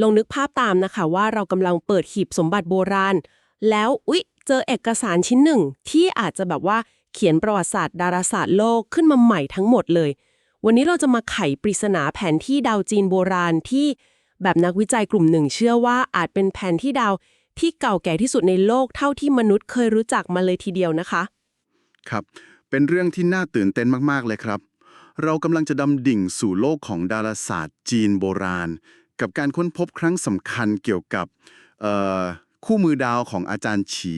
ลองนึกภาพตามนะคะว่าเรากำลังเปิดหีบสมบัติโบราณ แล้วอุ๊ย เจอเอกสารชิ้นหนึ่ง ที่อาจจะแบบว่าเขียนประวัติศาสตร์ ดาราศาสตร์โลกขึ้นมาใหม่ทั้งหมดเลย วันนี้เราจะมาไขปริศนาแผนที่ดาวจีนโบราณที่แบบนักวิจัยกลุ่มหนึ่ง เชื่อว่าอาจเป็นแผนที่ดาวที่เก่าแก่ที่สุดในโลกเท่าที่มนุษย์เคยรู้จักมาเลยทีเดียวนะคะ ครับ เป็นเรื่องที่น่าตื่นเต้นมากๆเลยครับ เรากำลังจะดำดิ่งสู่โลกของดาราศาสตร์จีนโบราณ กับการค้นพบครั้งสำคัญเกี่ยวกับคู่มือดาวของอาจารย์ฉี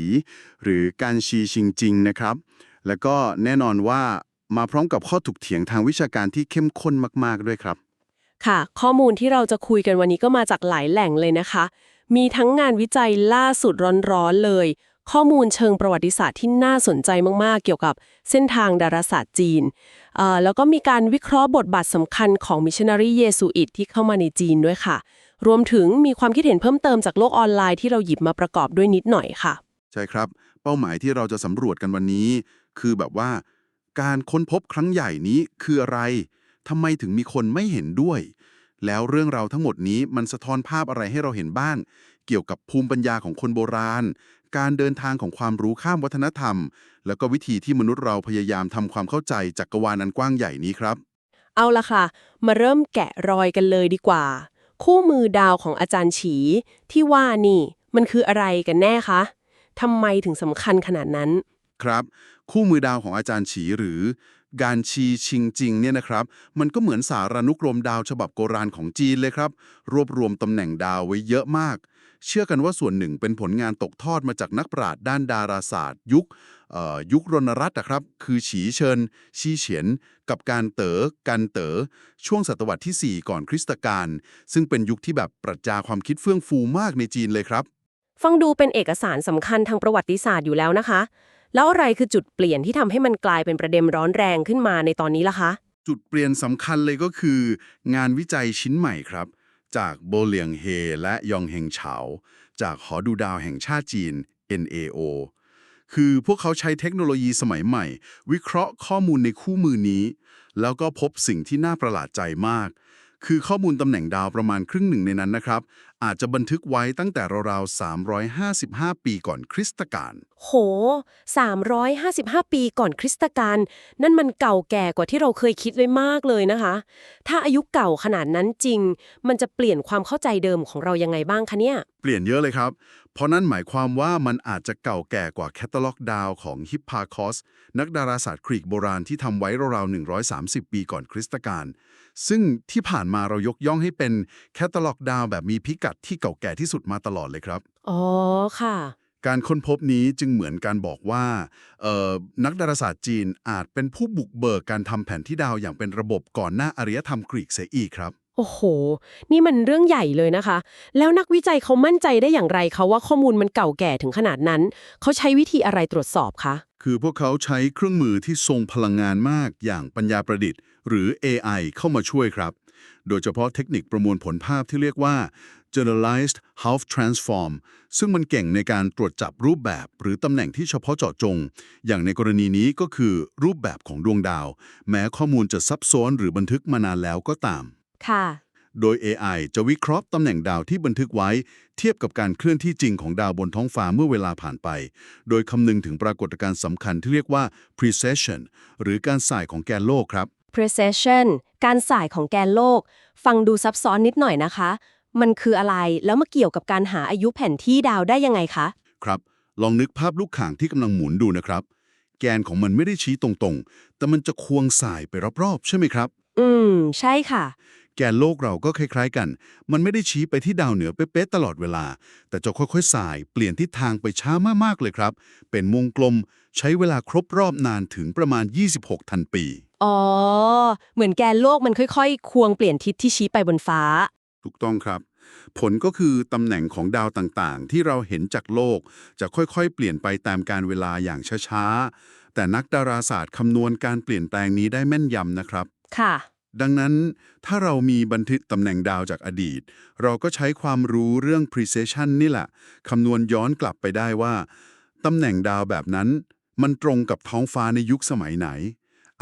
หรือการชีชิงจิงนะครับ แล้วก็แน่นอนว่ามาพร้อมกับข้อถกเถียงทางวิชาการที่เข้มข้นมาก ๆ ด้วยครับ ค่ะ ข้อมูลที่เราจะคุยกันวันนี้ก็มาจากหลายแหล่งเลยนะคะ มีทั้งงานวิจัยล่าสุดร้อนๆเลย ข้อมูลเชิงประวัติศาสตร์ที่น่าสนใจมากๆ เกี่ยวกับเส้นทางดาราศาสตร์จีนเอ่อแล้วก็มีการวิเคราะห์บทบาทสำคัญของมิชชันนารีเยซูอิตที่เข้ามาในจีนด้วยค่ะ รวมถึงมีความคิดเห็นเพิ่มเติมจากโลกออนไลน์ที่เราหยิบมาประกอบด้วยนิดหน่อยค่ะ ใช่ครับ เป้าหมายที่เราจะสำรวจกันวันนี้ คือแบบว่า การค้นพบครั้งใหญ่นี้คืออะไรทำไมถึงมีคนไม่เห็นด้วย แล้วเรื่องราวทั้งหมดนี้มันสะท้อนภาพอะไรให้เราเห็นบ้างเกี่ยวกับภูมิปัญญาของคนโบราณ การเดินทางของความรู้ข้ามวัฒนธรรม แล้วก็วิธีที่มนุษย์เราพยายามทำความเข้าใจจักรวาลอันกว้างใหญ่นี้ครับ เอาละค่ะ มาเริ่มแกะรอยกันเลยดีกว่า คู่มือดาวของอาจารย์ฉี ที่ว่านี่ มันคืออะไรกันแน่คะทำไมถึงสำคัญขนาดนั้น ครับ คู่มือดาวของอาจารย์ฉีหรือการชีชิงจิงเนี่ยนะครับ มันก็เหมือนสารานุกรมดาวฉบับโบราณของจีนเลยครับ รวบรวมตำแหน่งดาวไว้เยอะมาก เชื่อกันว่าส่วนหนึ่งเป็นผลงานตกทอดมาจากนักปราชญ์ด้านดาราศาสตร์ ยุคเอ่อยุครณรัตน์นะครับ คือฉีเชินชีเฉียน กับการเต๋อกันเต๋อช่วงศตวรรษที่ 4 ก่อนคริสตกาลซึ่งเป็นยุคที่แบบปรัชญาความคิดเฟื่องฟูมากในจีนเลยครับ ฟังดูเป็นเอกสารสำคัญทางประวัติศาสตร์อยู่แล้วนะคะ แล้วอะไรคือจุดเปลี่ยนที่ทำให้มันกลายเป็นประเด็นร้อนแรงขึ้นมาในตอนนี้ล่ะคะ จุดเปลี่ยนสำคัญเลยก็คือ งานวิจัยชิ้นใหม่ครับ จากโบเหลียงเฮและยองเฮงเฉา จากหอดูดาวแห่งชาติจีน NAO คือพวกเขาใช้เทคโนโลยีสมัยใหม่ วิเคราะห์ข้อมูลในคู่มือนี้ แล้วก็พบสิ่งที่น่าประหลาดใจมาก คือข้อมูลตำแหน่งดาวประมาณครึ่งหนึ่งในนั้นนะครับ อาจจะบันทึกไว้ตั้งแต่ราวๆ355 ปีก่อนคริสตกาลโห 355 ปีก่อนคริสตกาลนั่นมันเก่าแก่กว่าที่เราเคยคิดไว้มากเลยนะคะ ถ้าอายุเก่าขนาดนั้นจริง มันจะเปลี่ยนความเข้าใจเดิมของเรายังไงบ้างคะเนี่ย เปลี่ยนเยอะเลยครับ เพราะนั่นหมายความว่ามันอาจจะเก่าแก่กว่าแคตตาล็อกดาวของฮิปพาคอส นักดาราศาสตร์กรีกโบราณที่ทำไว้ราวๆ130 ปีก่อนคริสตกาลซึ่งที่ผ่านมาเรายกย่องให้เป็นแคตตาล็อกดาวแบบมีพิกัดที่เก่าแก่ที่สุดมาตลอดเลยครับ อ๋อค่ะ การค้นพบนี้จึงเหมือนการบอกว่าเอ่อนักดาราศาสตร์จีนอาจเป็นผู้บุกเบิกการทำแผนที่ดาวอย่างเป็นระบบก่อนหน้าอารยธรรมกรีกเสียอีกครับ โอ้โห นี่มันเรื่องใหญ่เลยนะคะ แล้วนักวิจัยเขามั่นใจได้อย่างไรคะว่าข้อมูลมันเก่าแก่ถึงขนาดนั้น เขาใช้วิธีอะไรตรวจสอบคะ คือพวกเขาใช้เครื่องมือที่ทรงพลังงานมากอย่างปัญญาประดิษฐ์ หรือ AI เข้ามาช่วยครับ โดยเฉพาะเทคนิคประมวลผลภาพที่เรียกว่า generalized half transform ซึ่งมันเก่งในการตรวจจับรูปแบบหรือตำแหน่งที่เฉพาะเจาะจง อย่างในกรณีนี้ก็คือรูปแบบของดวงดาว แม้ข้อมูลจะซับซ้อนหรือบันทึกมานานแล้วก็ตาม ค่ะ โดย AI จะวิเคราะห์ตำแหน่งดาวที่บันทึกไว้ เทียบกับการเคลื่อนที่จริงของดาวบนท้องฟ้าเมื่อเวลาผ่านไป โดยคำนึงถึงปรากฏการณ์สำคัญที่เรียกว่า precession หรือการส่ายของแกนโลกครับ precession การส่ายของแกนโลก ฟังดูซับซ้อนนิดหน่อยนะคะ มันคืออะไร แล้วมาเกี่ยวกับการหาอายุแผนที่ดาวได้ยังไงคะ ครับ ลองนึกภาพลูกข่างที่กำลังหมุนดูนะครับ แกนของมันไม่ได้ชี้ตรงๆ แต่มันจะควงสายไปรอบๆ ใช่ไหมครับ อืม ใช่ค่ะ แกนโลกเราก็คล้ายๆกัน มันไม่ได้ชี้ไปที่ดาวเหนือเป๊ะๆตลอดเวลา แต่จะค่อยๆสาย เปลี่ยนทิศทางไปช้ามากๆเลยครับ เป็นวงกลม ใช้เวลาครบรอบนานถึงประมาณ 26 ทันปี อ๋อ เหมือนแกนโลกมันค่อยๆ ควงเปลี่ยนทิศที่ชี้ไปบนฟ้า ถูกต้องครับ ผลก็คือตำแหน่งของดาวต่างๆ ที่เราเห็นจากโลก จะค่อยๆ เปลี่ยนไปตามการเวลาอย่างช้าๆ แต่นักดาราศาสตร์คำนวณการเปลี่ยนแปลงนี้ได้แม่นยำนะครับ ค่ะ ดังนั้นถ้าเรามีบันทึกตำแหน่งดาวจากอดีต เราก็ใช้ความรู้เรื่อง precession นี่แหละคำนวณย้อนกลับไปได้ว่าตำแหน่งดาวแบบนั้น มันตรงกับท้องฟ้าในยุคสมัยไหน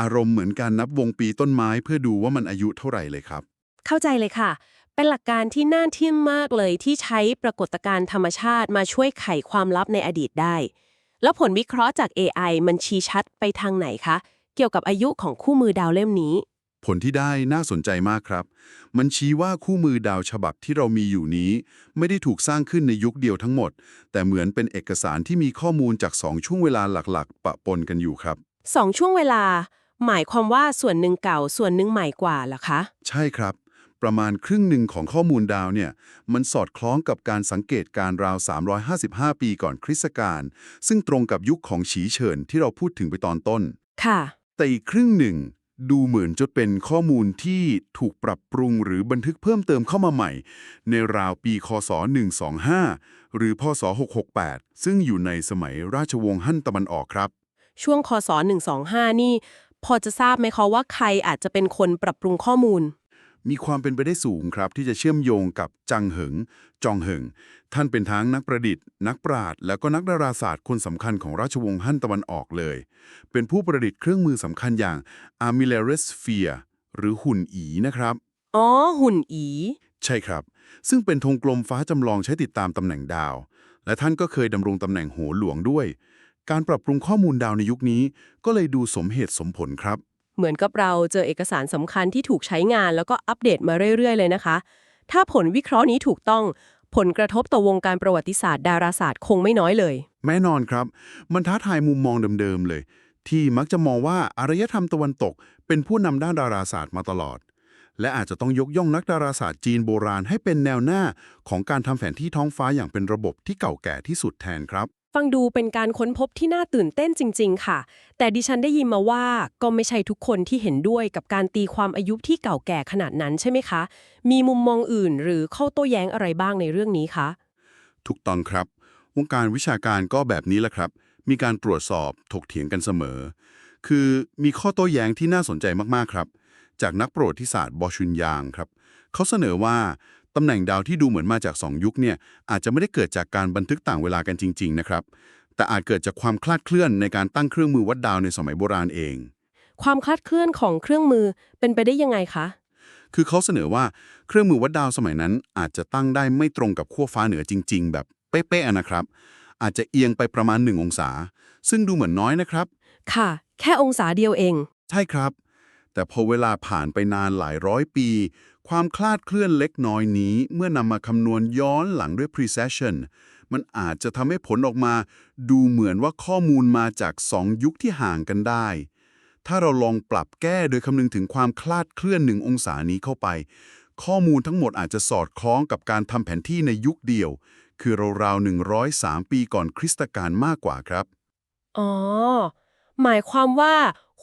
อารมณ์เหมือนการนับวงปีต้นไม้เพื่อดูว่ามันอายุเท่าไหร่เลยครับ เข้าใจเลยค่ะ เป็นหลักการที่น่าทึ่งมากเลยที่ใช้ปรากฏการณ์ธรรมชาติมาช่วยไขความลับในอดีตได้ แล้วผลวิเคราะห์จาก AI มันชี้ชัดไปทางไหนคะ เกี่ยวกับอายุของคู่มือดาวเล่มนี้ ผลที่ได้น่าสนใจมากครับ มันชี้ว่าคู่มือดาวฉบับที่เรามีอยู่นี้ ไม่ได้ถูกสร้างขึ้นในยุคเดียวทั้งหมด แต่เหมือนเป็นเอกสารที่มีข้อมูลจากสองช่วงเวลาหลักๆ ปะปนกันอยู่ครับสองช่วงเวลา หมายความว่าส่วนหนึ่งเก่าส่วนหนึ่งใหม่กว่าเหรอคะ ใช่ครับ ประมาณครึ่งหนึ่งของข้อมูลดาวเนี่ย มันสอดคล้องกับการสังเกตการณ์ราว 355 ปีก่อนคริสตกาลซึ่งตรงกับยุคของฉีเฉินที่เราพูดถึงไปตอนต้น ค่ะ แต่อีกครึ่งหนึ่งดูเหมือนจะเป็นข้อมูลที่ถูกปรับปรุงหรือบันทึกเพิ่มเติมเข้ามาใหม่ ในราวปีคศ 125 หรือพศ 668 ซึ่งอยู่ในสมัยราชวงศ์ฮั่นตะวันออกครับ ช่วงคศ 125 นี่ พอจะทราบไหมคะว่าใครอาจจะเป็นคนปรับปรุงข้อมูล มีความเป็นไปได้สูงครับที่จะเชื่อมโยงกับจังเหิง จองเหิง ท่านเป็นทั้งนักประดิษฐ์ นักปราชญ์และก็นักดาราศาสตร์คนสำคัญของราชวงศ์ฮั่นตะวันออกเลย เป็นผู้ประดิษฐ์เครื่องมือสำคัญอย่าง a r m i l a r i s p h e r e หรือหุ่นอีนะครับ อ๋อ หุ่นอี ใช่ครับ ซึ่งเป็นธงกลมฟ้าจำลองใช้ติดตามตำแหน่งดาว และท่านก็เคยดำรงตำแหน่งโหหลวงด้วย การปรับปรุงข้อมูลดาวในยุคนี้ ก็เลยดูสมเหตุสมผลครับ เหมือนกับเราเจอเอกสารสำคัญที่ถูกใช้งานแล้วก็อัปเดตมาเรื่อย ๆ เลยนะคะ ถ้าผลวิเคราะห์นี้ถูกต้องผลกระทบต่อวงการประวัติศาสตร์ดาราศาสตร์คงไม่น้อยเลย แน่นอนครับ มันท้าทายมุมมองเดิมๆเลย ที่มักจะมองว่าอารยธรรมตะวันตก เป็นผู้นำด้านดาราศาสตร์มาตลอด และอาจจะต้องยกย่องนักดาราศาสตร์จีนโบราณให้เป็นแนวหน้าของการทำแผนที่ท้องฟ้าอย่างเป็นระบบที่เก่าแก่ที่สุดแทนครับ ฟังดูเป็นการค้นพบที่น่าตื่นเต้นจริง ๆ ค่ะ แต่ดิฉันได้ยินมาว่าก็ไม่ใช่ทุกคนที่เห็นด้วยกับการตีความอายุที่เก่าแก่ขนาดนั้นใช่ไหมคะ มีมุมมองอื่นหรือข้อโต้แย้งอะไรบ้างในเรื่องนี้คะ ถูกต้องครับ วงการวิชาการก็แบบนี้แหละครับ มีการตรวจสอบถกเถียงกันเสมอ คือมีข้อโต้แย้งที่น่าสนใจมากๆครับ จากนักประวัติศาสตร์บอชุนยางครับ เขาเสนอว่า ตำแหน่งดาวที่ดูเหมือนมาจาก 2 ยุคเนี่ยอาจจะไม่ได้เกิดจากการบันทึกต่างเวลากันจริง ๆ นะครับ แต่อาจเกิดจากความคลาดเคลื่อนในการตั้งเครื่องมือวัดดาวในสมัยโบราณเอง ความคลาดเคลื่อนของเครื่องมือเป็นไปได้ยังไงคะ คือเขาเสนอว่าเครื่องมือวัดดาวสมัยนั้น อาจจะตั้งได้ไม่ตรงกับขั้วฟ้าเหนือจริง ๆ แบบเป๊ะๆนะครับ อาจจะเอียงไปประมาณ 1 องศา ซึ่งดูเหมือนน้อยนะครับ ค่ะ แค่องศาเดียวเอง ใช่ครับ แต่พอเวลาผ่านไปนานหลายร้อยปี ความคลาดเคลื่อนเล็กน้อยนี้เมื่อนำมาคำนวณย้อนหลังด้วย precession มันอาจจะทำให้ผลออกมาดูเหมือนว่าข้อมูลมาจาก 2 ยุคที่ห่างกันได้ ถ้าเราลองปรับแก้โดยคำนึงถึงความคลาดเคลื่อนหนึ่งองศานี้เข้าไป ข้อมูลทั้งหมดอาจจะสอดคล้องกับการทำแผนที่ในยุคเดียว คือราวๆ103 ปีก่อนคริสตกาลมากกว่าครับ อ๋อ หมายความว่า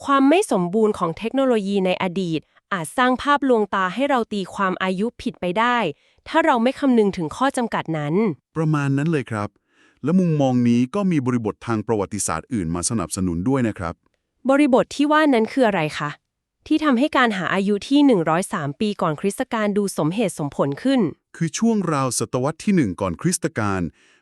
ความไม่สมบูรณ์ของเทคโนโลยีในอดีต อาจสร้างภาพลวงตาให้เราตีความอายุผิดไปได้ ถ้าเราไม่คำนึงถึงข้อจำกัดนั้น ประมาณนั้นเลยครับ และมุมมองนี้ก็มีบริบททางประวัติศาสตร์อื่นมาสนับสนุนด้วยนะครับ บริบทที่ว่านั้นคืออะไรคะ ที่ทำให้การหาอายุที่ 103 ปีก่อนคริสตกาลดูสมเหตุสมผลขึ้น คือช่วงราวศตวรรษที่หนึ่งก่อนคริสตกาล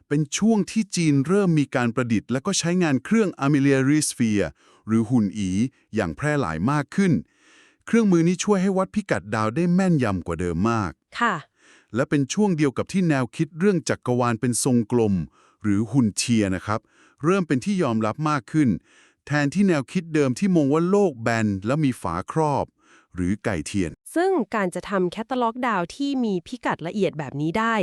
เป็นช่วงที่จีนเริ่มมีการประดิษฐ์ และก็ใช้งานเครื่อง armillary sphere หรือหุ่นอี อย่างแพร่หลายมากขึ้น เครื่องมือนี้ช่วยให้วัดพิกัดดาวได้แม่นยำกว่าเดิมมาก ค่ะ และเป็นช่วงเดียวกับที่แนวคิดเรื่องจักรวาลเป็นทรงกลม หรือหุ่นเทียร์นะครับ เริ่มเป็นที่ยอมรับมากขึ้น แทนที่แนวคิดเดิมที่มองว่าโลกแบนและมีฝาครอบ หรือไก่เทียน ซึ่งการจะทำแคตตาล็อกดาวที่มีพิกัดละเอียดแบบนี้ได้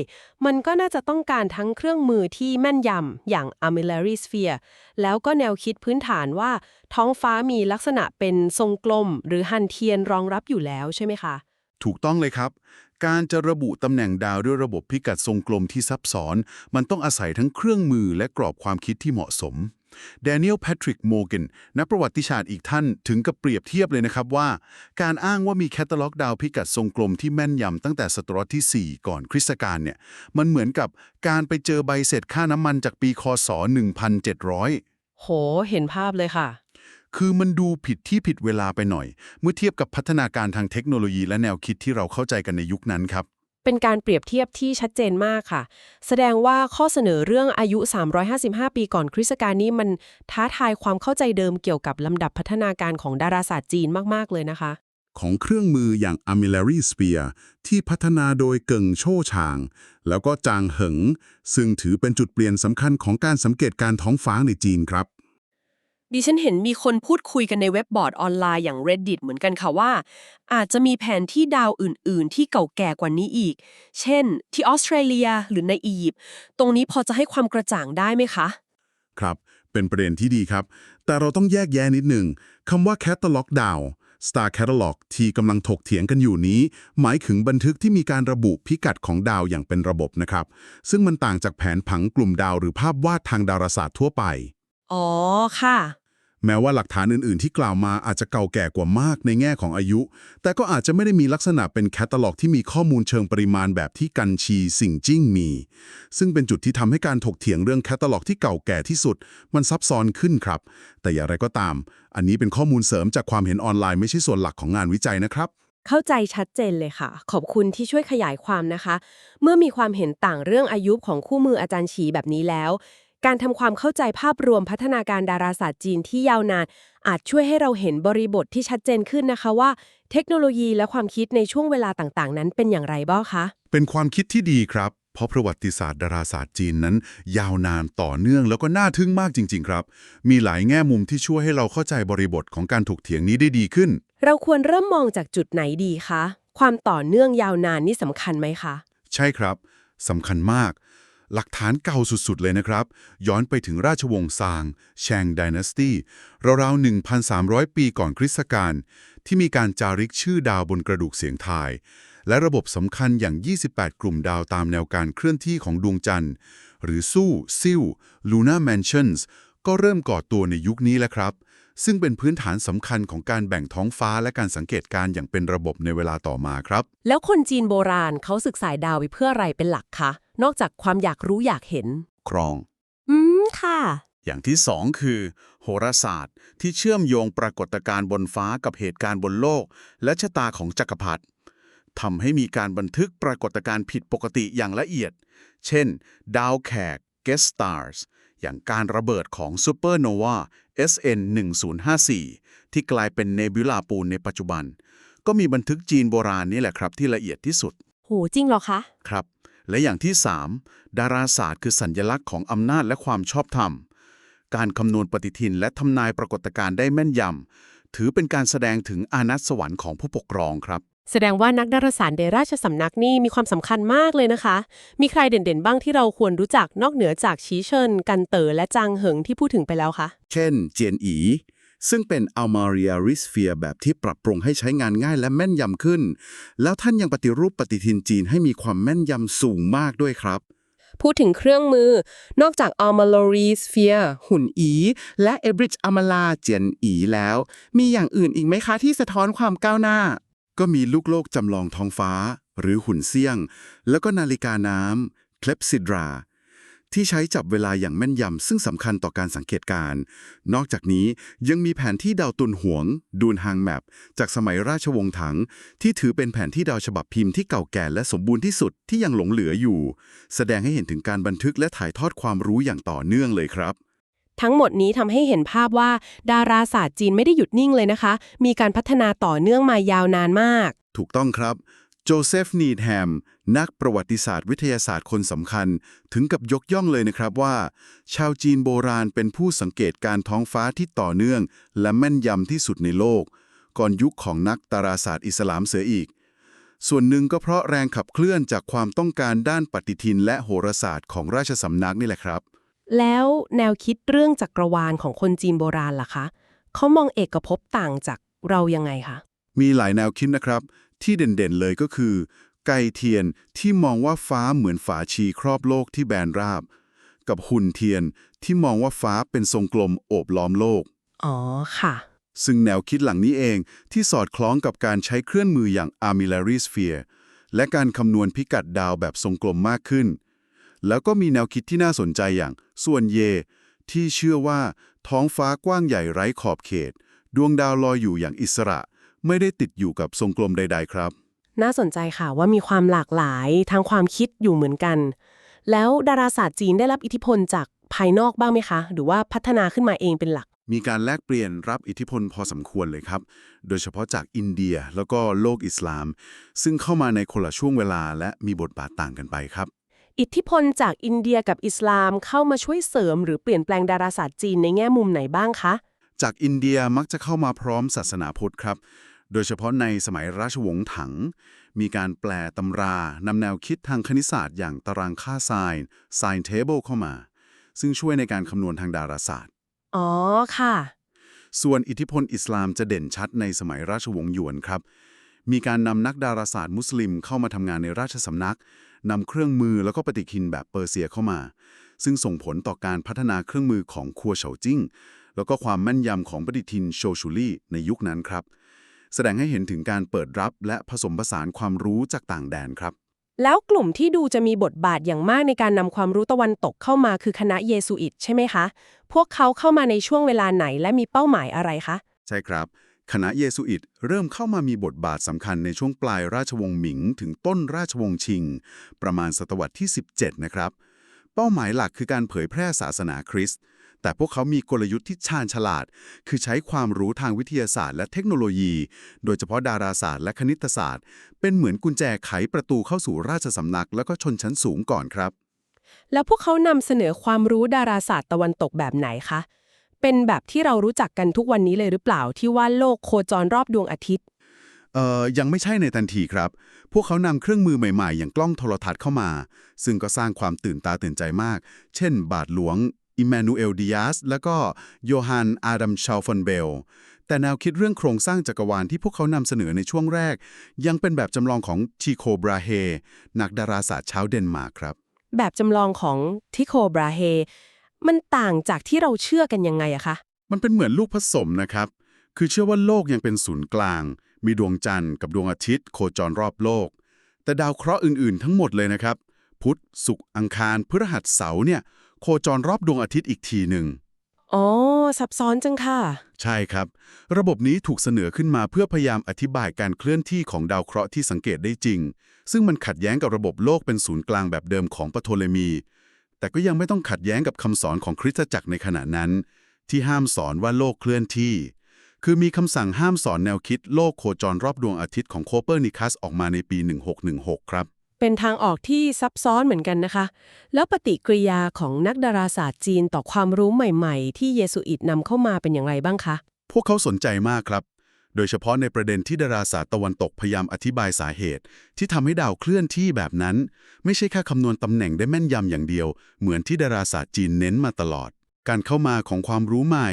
มันก็น่าจะต้องการทั้งเครื่องมือที่แม่นยำอย่าง armillary sphere แล้วก็แนวคิดพื้นฐานว่า ท้องฟ้ามีลักษณะเป็นทรงกลม หรือฮันเทียนรองรับอยู่แล้วใช่ไหมคะ ถูกต้องเลยครับ การจะระบุตำแหน่งดาวด้วยระบบพิกัดทรงกลมที่ซับซ้อน มันต้องอาศัยทั้งเครื่องมือและกรอบความคิดที่เหมาะสม แดเนียลแพทริกโมเกนนักประวัติศาสตร์อีกท่านถึงกับเปรียบเทียบเลยนะครับว่า การอ้างว่ามีแคตตาล็อกดาวพิกัดทรงกลมที่แม่นยำตั้งแต่ศตวรรษที่ 4 ก่อนคริสตกาลเนี่ยมันเหมือนกับการไปเจอใบเสร็จค่าน้ำมันจากปีคศ 1700 โห เห็นภาพเลยค่ะ คือมันดูผิดที่ผิดเวลาไปหน่อย เมื่อเทียบกับพัฒนาการทางเทคโนโลยีและแนวคิดที่เราเข้าใจกันในยุคนั้นครับ เป็นการเปรียบเทียบที่ชัดเจนมากค่ะ แสดงว่าข้อเสนอเรื่องอายุ 355 ปีก่อนคริสต์กาลนี้มันท้าทายความเข้าใจเดิมเกี่ยวกับลำดับพัฒนาการของดาราศาสตร์จีนมาก ๆ เลยนะคะ ของเครื่องมืออย่าง Armillary Sphere ที่พัฒนาโดยเกิงโชชาง แล้วก็จางเหิง ซึ่งถือเป็นจุดเปลี่ยนสำคัญของการสังเกตการท้องฟ้าในจีนครับ ดิฉันเห็นมีคนพูดคุยกันในเว็บบอร์ดออนไลน์อย่าง Reddit เหมือนกันค่ะว่า อาจจะมีแผนที่ดาวอื่น ๆ ที่เก่าแก่กว่านี้อีก เช่น ที่ออสเตรเลียหรือในอียิปต์ตรงนี้พอจะให้ความกระจ่างได้ไหมคะ ครับ เป็นประเด็นที่ดีครับ แต่เราต้องแยกแยะนิดหนึ่งคำว่า Catalog Down Star Catalog ที่กำลังถกเถียงกันอยู่นี้ หมายถึงบันทึกที่มีการระบุพิกัดของดาวอย่างเป็นระบบนะครับ ซึ่งมันต่างจากแผนผังกลุ่มดาวหรือภาพวาดทางดาราศาสตร์ทั่วไป อ๋อค่ะ แม้ว่าหลักฐานอื่น ๆ ที่กล่าวมาอาจจะเก่าแก่กว่ามากในแง่ของอายุ แต่ก็อาจจะไม่ได้มีลักษณะเป็นแคตตาล็อกที่มีข้อมูลเชิงปริมาณแบบที่กันชีสิ่งจิ้งมี ซึ่งเป็นจุดที่ทำให้การถกเถียงเรื่องแคตตาล็อกที่เก่าแก่ที่สุด มันซับซ้อนขึ้นครับ แต่อย่างไรก็ตาม อันนี้เป็นข้อมูลเสริมจากความเห็นออนไลน์ไม่ใช่ส่วนหลักของงานวิจัยนะครับเข้าใจชัดเจนเลยค่ะ ขอบคุณที่ช่วยขยายความนะคะ เมื่อมีความเห็นต่างเรื่องอายุของคู่มืออาจารย์ฉีแบบนี้แล้ว การทำความเข้าใจภาพรวมพัฒนาการดาราศาสตร์จีนที่ยาวนาน อาจช่วยให้เราเห็นบริบทที่ชัดเจนขึ้นนะคะว่า เทคโนโลยีและความคิดในช่วงเวลาต่างๆ นั้นเป็นอย่างไรบ้างคะ เป็นความคิดที่ดีครับ เพราะประวัติศาสตร์ดาราศาสตร์จีนนั้น ยาวนานต่อเนื่องแล้วก็น่าทึ่งมากจริง ๆ ครับ มีหลายแง่มุมที่ช่วยให้เราเข้าใจบริบทของการถกเถียงนี้ได้ดีขึ้น เราควรเริ่มมองจากจุดไหนดีคะ ความต่อเนื่องยาวนานนี่สำคัญไหมคะ ใช่ครับสำคัญมาก หลักฐานเก่าสุดๆ เลยนะครับ ย้อนไปถึงราชวงศ์ซางแชงดินาสตี้ราวๆ 1,300 ปีก่อนคริสต์กาลที่มีการจาริกชื่อดาวบนกระดูกเสียงทาย และระบบสำคัญอย่าง 28 กลุ่มดาวตามแนวการเคลื่อนที่ของดวงจันทร์ หรือสู้ซิ่ว Lunar Mansions ก็เริ่มก่อตัวในยุคนี้แล้วครับ ซึ่งเป็นพื้นฐานสำคัญของการแบ่งท้องฟ้าและการสังเกตการณ์อย่างเป็นระบบในเวลาต่อมาครับ แล้วคนจีนโบราณเขาศึกษาดาวไว้เพื่ออะไรเป็นหลักคะ นอกจากความอยากรู้อยากเห็น ครอง อืม ค่ะ อย่างที่สองคือ โหราศาสตร์ที่เชื่อมโยงปรากฏการณ์บนฟ้ากับเหตุการณ์บนโลก และชะตาของจักรพรรดิทำให้มีการบันทึกปรากฏการณ์ผิดปกติอย่างละเอียด เช่น ดาวแขก guest stars อย่างการระเบิดของซูเปอร์โนวา SN 1054ที่กลายเป็นเนบิวลาปูนในปัจจุบัน ก็มีบันทึกจีนโบราณนี่แหละครับที่ละเอียดที่สุด โห จริงเหรอคะ ครับ และอย่างที่ 3 ดาราศาสตร์คือสัญญลักษณ์ของอำนาจและความชอบธรรม การคำนวณปฏิทินและทำนายปรากฏการณ์ได้แม่นยำ ถือเป็นการแสดงถึงอานัตสวรรค์ของผู้ปกครองครับ แสดงว่านักดาราศาสตร์ในราชสำนักนี่มีความสำคัญมากเลยนะคะ มีใครเด่นๆ บ้างที่เราควรรู้จักนอกเหนือจากชีเชินกันเต๋อและจางเหิงที่พูดถึงไปแล้วคะ เช่น เจียนอี ซึ่งเป็น Almaria r i s p h e r e แบบที่ปรับปรุงให้ใช้งานง่ายและแม่นยำขึ้น แล้วท่านยังปฏิรูปปฏิทินจีนให้มีความแม่นยำสูงมากด้วยครับ พูดถึงเครื่องมือ นอกจาก a r m a l o r y Sphere หุ่นอี และ e b r i d g e Amala เจียนอีแล้ว มีอย่างอื่นอีกไหมคะที่สะท้อนความก้าวหน้า ก็มีลูกโลกจำลองท้องฟ้า หรือหุ่นเซี่ยง แล้วก็นาฬิกาน้ำเคลปซิดรา ที่ใช้จับเวลาอย่างแม่นยำซึ่งสำคัญต่อการสังเกตการณ์นอกจากนี้ยังมีแผนที่ดาวตุนหวง ดูนฮางแมปจากสมัยราชวงศ์ถัง ที่ถือเป็นแผนที่ดาวฉบับพิมพ์ที่เก่าแก่และสมบูรณ์ที่สุดที่ยังหลงเหลืออยู่ แสดงให้เห็นถึงการบันทึกและถ่ายทอดความรู้อย่างต่อเนื่องเลยครับทั้งหมดนี้ทำให้เห็นภาพว่า ดาราศาสตร์จีนไม่ได้หยุดนิ่งเลยนะคะ มีการพัฒนาต่อเนื่องมายาวนานมาก ถูกต้องครับ โจเซฟ นีดแฮม นักประวัติศาสตร์วิทยาศาสตร์คนสำคัญ ถึงกับยกย่องเลยนะครับว่า ชาวจีนโบราณเป็นผู้สังเกตการท้องฟ้าที่ต่อเนื่อง และแม่นยำที่สุดในโลก ก่อนยุคของนักดาราศาสตร์อิสลามเสียอีก ส่วนหนึ่งก็เพราะแรงขับเคลื่อนจากความต้องการด้านปฏิทินและโหราศาสตร์ของราชสำนักนี่แหละครับ แล้วแนวคิดเรื่องจักรวาลของคนจีนโบราณล่ะคะ เขามองเอกภพต่างจากเรายังไงคะมีหลายแนวคิดนะครับ ที่เด่นๆเลยก็คือ ไกเทียนที่มองว่าฟ้าเหมือนฝาชีครอบโลกที่แบนราบ กับหุ่นเทียนที่มองว่าฟ้าเป็นทรงกลมโอบล้อมโลก อ๋อค่ะ ซึ่งแนวคิดหลังนี้เองที่สอดคล้องกับการใช้เครื่องมืออย่าง Armillary Sphere และการคำนวณพิกัดดาวแบบทรงกลมมากขึ้น แล้วก็มีแนวคิดที่น่าสนใจอย่าง ส่วนเย ที่เชื่อว่าท้องฟ้ากว้างใหญ่ไร้ขอบเขต ดวงดาวลอยอยู่อย่างอิสระ ไม่ได้ติดอยู่กับทรงกลมใด ๆ ครับ น่าสนใจค่ะว่ามีความหลากหลายทางความคิดอยู่เหมือนกัน แล้วดาราศาสตร์จีนได้รับอิทธิพลจากภายนอกบ้างไหมคะ หรือว่าพัฒนาขึ้นมาเองเป็นหลัก มีการแลกเปลี่ยนรับอิทธิพลพอสมควรเลยครับ โดยเฉพาะจากอินเดียแล้วก็โลกอิสลาม ซึ่งเข้ามาในคนละช่วงเวลาและมีบทบาทต่างกันไปครับ อิทธิพลจากอินเดียกับอิสลามเข้ามาช่วยเสริม หรือเปลี่ยนแปลงดาราศาสตร์จีนในแง่มุมไหนบ้างคะ จากอินเดียมักจะเข้ามาพร้อมศาสนาพุทธครับ โดยเฉพาะในสมัยราชวงศ์ถัง มีการแปลตำรานำแนวคิดทางคณิตศาสตร์อย่างตารางค่าไซน์ Sine Table เข้ามา ซึ่งช่วยในการคำนวณทางดาราศาสตร์ อ๋อค่ะ ส่วนอิทธิพลอิสลามจะเด่นชัดในสมัยราชวงศ์หยวนครับ มีการนำนักดาราศาสตร์มุสลิมเข้ามาทำงานในราชสำนักนำเครื่องมือแล้วก็ปฏิทินแบบเปอร์เซียเข้ามา ซึ่งส่งผลต่อการพัฒนาเครื่องมือของครัวเฉาจิ้ง แล้วก็ความแม่นยำของปฏิทินโชชูลี่ในยุคนั้นครับ แสดงให้เห็นถึงการเปิดรับและผสมผสานความรู้จากต่างแดนครับ แล้วกลุ่มที่ดูจะมีบทบาทอย่างมากในการนำความรู้ตะวันตกเข้ามาคือคณะเยซูอิตใช่ไหมคะ พวกเขาเข้ามาในช่วงเวลาไหนและมีเป้าหมายอะไรคะ ใช่ครับ คณะเยซูอิตเริ่มเข้ามามีบทบาทสำคัญในช่วงปลายราชวงศ์หมิง ถึงต้นราชวงศ์ชิง ประมาณศตวรรษที่ 17 นะครับ เป้าหมายหลักคือการเผยแพร่ศาสนาคริสต์ แต่พวกเขามีกลยุทธ์ที่ชาญฉลาด คือใช้ความรู้ทางวิทยาศาสตร์และเทคโนโลยี โดยเฉพาะดาราศาสตร์และคณิตศาสตร์ เป็นเหมือนกุญแจไขประตูเข้าสู่ราชสำนัก แล้วก็ชนชั้นสูงก่อนครับ แล้วพวกเขานำเสนอความรู้ดาราศาสตร์ตะวันตกแบบไหนคะ เป็นแบบที่เรารู้จักกันทุกวันนี้เลยหรือเปล่าที่ว่าโลกโคจรรอบดวงอาทิตย์เอ่อยังไม่ใช่ในทันทีครับ พวกเขานำเครื่องมือใหม่ๆ อย่างกล้องโทรทัศน์เข้ามา ซึ่งก็สร้างความตื่นตาตื่นใจมาก เช่น บาทหลวง อิมมานูเอลดิอาสและก็โยฮันอาดัมชาลฟอนเบล แต่แนวคิดเรื่องโครงสร้างจักรวาลที่พวกเขานำเสนอในช่วงแรก ยังเป็นแบบจำลองของทีโคบราเฮนักดาราศาสตร์ชาวเดนมาร์กครับ แบบจำลองของทิโคบราเฮมันต่างจากที่เราเชื่อกันยังไงอะคะ มันเป็นเหมือนลูกผสมนะครับ คือเชื่อว่าโลกยังเป็นศูนย์กลาง มีดวงจันทร์กับดวงอาทิตย์ โคจรรอบโลก แต่ดาวเคราะห์อื่นๆ ทั้งหมดเลยนะครับ พุธศุกร์อังคารพฤหัสเสาร์เนี่ย โคจรรอบดวงอาทิตย์อีกทีหนึ่งอ๋อ ซับซ้อนจังค่ะ ใช่ครับ ระบบนี้ถูกเสนอขึ้นมาเพื่อพยายามอธิบายการเคลื่อนที่ของดาวเคราะห์ที่สังเกตได้จริง ซึ่งมันขัดแย้งกับระบบโลกเป็นศูนย์กลางแบบเดิมของปโทเลมี แต่ก็ยังไม่ต้องขัดแย้งกับคำสอนของคริสตจักรในขณะนั้น ที่ห้ามสอนว่าโลกเคลื่อนที่ คือมีคำสั่งห้ามสอนแนวคิดโลกโคจรรอบดวงอาทิตย์ของโคเปอร์นิคัสออกมาในปี 1616 ครับ เป็นทางออกที่ซับซ้อนเหมือนกันนะคะ แล้วปฏิกิริยาของนักดาราศาสตร์จีนต่อความรู้ใหม่ๆ ที่เยซูอิตนำเข้ามาเป็นอย่างไรบ้างคะ พวกเขาสนใจมากครับ โดยเฉพาะในประเด็นที่ดาราศาสตร์ตะวันตกพยายามอธิบายสาเหตุ ที่ทำให้ดาวเคลื่อนที่แบบนั้น ไม่ใช่แค่คำนวณตำแหน่งได้แม่นยำอย่างเดียว เหมือนที่ดาราศาสตร์จีนเน้นมาตลอด การเข้ามาของความรู้ใหม่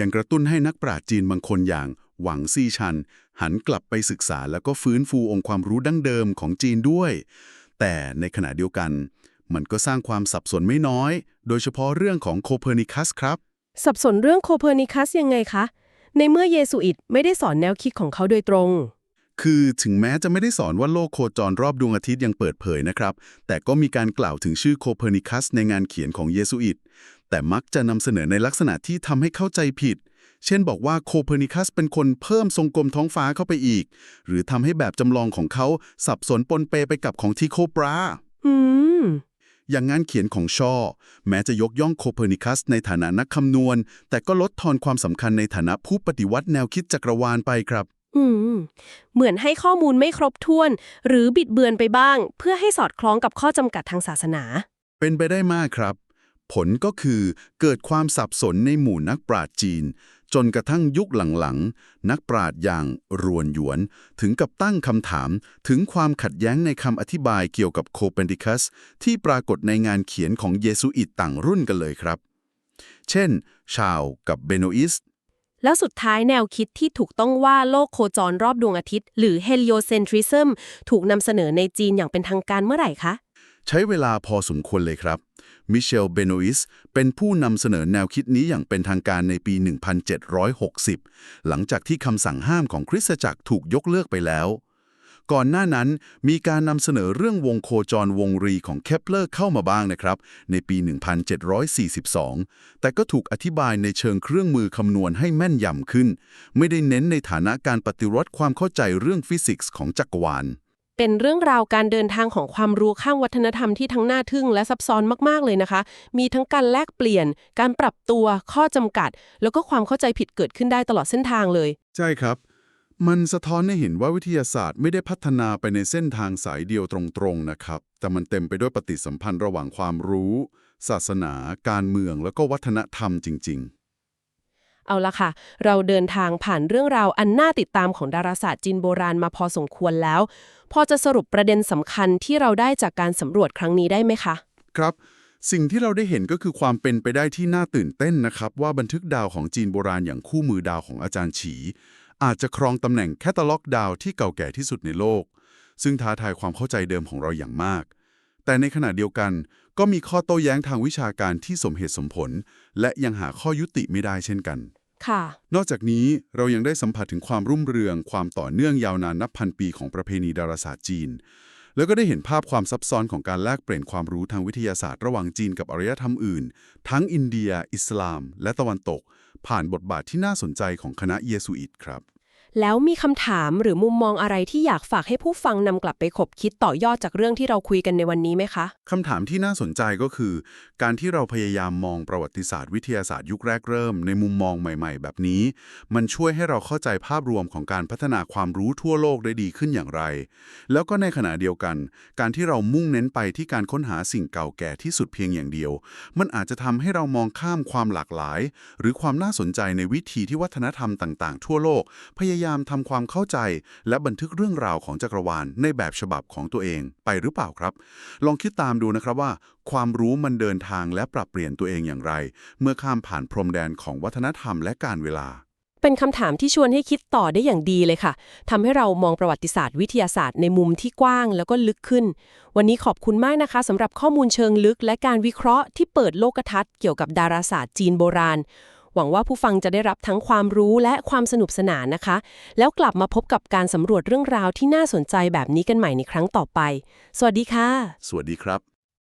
ยังกระตุ้นให้นักปราชญ์จีนบางคนอย่าง หวังซี่ชัน หันกลับไปศึกษาแล้วก็ฟื้นฟูองค์ความรู้ดั้งเดิมของจีนด้วย แต่ในขณะเดียวกัน มันก็สร้างความสับสนไม่น้อย โดยเฉพาะเรื่องของโคเปอร์นิคัสครับ สับสนเรื่องโคเปอร์นิคัสยังไงคะ ในเมื่อเยซูอิตไม่ได้สอนแนวคิดของเขาโดยตรง คือถึงแม้จะไม่ได้สอนว่าโลกโคจรรอบดวงอาทิตย์ยังเปิดเผยนะครับ แต่ก็มีการกล่าวถึงชื่อโคเปอร์นิคัสในงานเขียนของเยซูอิตแต่มักจะนำเสนอในลักษณะที่ทำให้เข้าใจผิด เช่นบอกว่าโคเปอร์นิคัสเป็นคนเพิ่มทรงกลมท้องฟ้าเข้าไปอีก หรือทำให้แบบจำลองของเขาสับสนปนเปไปกับของทีโคปราอืมอย่างงานเขียนของชอ แม้จะยกย่องโคเปอร์นิคัสในฐานะนักคำนวณ แต่ก็ลดทอนความสำคัญในฐานะผู้ปฏิวัติแนวคิดจักรวาลไปครับ อืม เหมือนให้ข้อมูลไม่ครบถ้วน หรือบิดเบือนไปบ้าง เพื่อให้สอดคล้องกับข้อจำกัดทางศาสนา เป็นไปได้มากครับ ผลก็คือเกิดความสับสนในหมู่นักปราชญ์จีน จนกระทั่งยุคหลังๆ นักปราชญ์อย่างรวนหยวน ถึงกับตั้งคำถามถึงความขัดแย้งในคำอธิบายเกี่ยวกับโคเปนิคัส ที่ปรากฏในงานเขียนของเยซูอิตต่างรุ่นกันเลยครับ เช่น ชาวกับเบโนอิสแล้วสุดท้ายแนวคิดที่ถูกต้องว่าโลกโคจรรอบดวงอาทิตย์ หรือ heliocentrism ถูกนำเสนอในจีนอย่างเป็นทางการเมื่อไหร่คะ ใช้เวลาพอสมควรเลยครับ มิเชล เบโนอิส เป็นผู้นำเสนอแนวคิดนี้อย่างเป็นทางการในปี 1760 หลังจากที่คำสั่งห้ามของคริสตจักรถูกยกเลิกไปแล้ว ก่อนหน้านั้นมีการนำเสนอเรื่องวงโคจรวงรีของเคปเลอร์เข้ามาบ้างนะครับ ในปี 1742 แต่ก็ถูกอธิบายในเชิงเครื่องมือคำนวณให้แม่นยำขึ้น ไม่ได้เน้นในฐานะการปฏิวัติความเข้าใจเรื่องฟิสิกส์ของจักรวาล เป็นเรื่องราวการเดินทางของความรู้ข้ามวัฒนธรรมที่ทั้งน่าทึ่งและซับซ้อนมากๆเลยนะคะ มีทั้งการแลกเปลี่ยน การปรับตัว ข้อจำกัด แล้วก็ความเข้าใจผิดเกิดขึ้นได้ตลอดเส้นทางเลย ใช่ครับ มันสะท้อนให้เห็นว่าวิทยาศาสตร์ไม่ได้พัฒนาไปในเส้นทางสายเดียวตรงๆนะครับ แต่มันเต็มไปด้วยปฏิสัมพันธ์ระหว่างความรู้ ศาสนา การเมือง แล้วก็วัฒนธรรมจริง ๆ เอาละค่ะ เราเดินทางผ่านเรื่องราวอันน่าติดตามของดาราศาสตร์จีนโบราณมาพอสมควรแล้ว พอจะสรุปประเด็นสำคัญที่เราได้จากการสำรวจครั้งนี้ได้ไหมคะ ครับ สิ่งที่เราได้เห็นก็คือความเป็นไปได้ที่น่าตื่นเต้นนะครับ ว่าบันทึกดาวของจีนโบราณอย่างคู่มือดาวของอาจารย์ฉี อาจจะครองตำแหน่งแคตตาล็อกดาวที่เก่าแก่ที่สุดในโลก ซึ่งท้าทายความเข้าใจเดิมของเราอย่างมาก แต่ในขณะเดียวกันก็มีข้อโต้แย้งทางวิชาการที่สมเหตุสมผล และยังหาข้อยุติไม่ได้เช่นกัน ค่ะ นอกจากนี้เรายังได้สัมผัสถึงความรุ่มเรือง ความต่อเนื่องยาวนานนับพันปีของประเพณีดาราศาสตร์จีน แล้วก็ได้เห็นภาพความซับซ้อนของการแลกเปลี่ยนความรู้ทางวิทยาศาสตร์ระหว่างจีนกับอารยธรรมอื่น ทั้งอินเดีย อิสลาม และตะวันตก ผ่านบทบาทที่น่าสนใจของคณะเยสูอิตครับ แล้วมีคำถามหรือมุมมองอะไรที่อยากฝากให้ผู้ฟังนำกลับไปคบคิดต่อยอดจากเรื่องที่เราคุยกันในวันนี้ไหมคะคำถามที่น่าสนใจก็คือ การที่เราพยายามมองประวัติศาสตร์วิทยาศาสตร์ยุคแรกเริ่ม ในมุมมองใหม่ ๆ แบบนี้ มันช่วยให้เราเข้าใจภาพรวมของการพัฒนาความรู้ทั่วโลกได้ดีขึ้นอย่างไร แล้วก็ในขณะเดียวกัน การที่เรามุ่งเน้นไปที่การค้นหาสิ่งเก่าแก่ที่สุดเพียงอย่างเดียว มันอาจจะทำให้เรามองข้ามความหลากหลาย หรือความน่าสนใจในวิธีที่วัฒนธรรมต่าง ๆ ทั่วโลกพยายามายามทำความเข้าใจ และบันทึกเรื่องราวของจักรวาลในแบบฉบับของตัวเองไปหรือเปล่าครับ ลองคิดตามดูนะครับว่า ความรู้มันเดินทางและปรับเปลี่ยนตัวเองอย่างไร เมื่อข้ามผ่านพรมแดนของวัฒนธรรมและการเวลา เป็นคำถามที่ชวนให้คิดต่อได้อย่างดีเลยค่ะทำให้เรามองประวัติศาสตร์วิทยาศาสตร์ในมุมที่กว้างแล้วก็ลึกขึ้น วันนี้ขอบคุณมากนะคะสำหรับข้อมูลเชิงลึก และการวิเคราะห์ที่เปิดโลกทัศน์เกี่ยวกับดาราศาสตร์จีนโบราณ หวังว่าผู้ฟังจะได้รับทั้งความรู้และความสนุกสนานนะคะ แล้วกลับมาพบกับการสำรวจเรื่องราวที่น่าสนใจแบบนี้กันใหม่ในครั้งต่อไป สวัสดีค่ะ สวัสดีครับ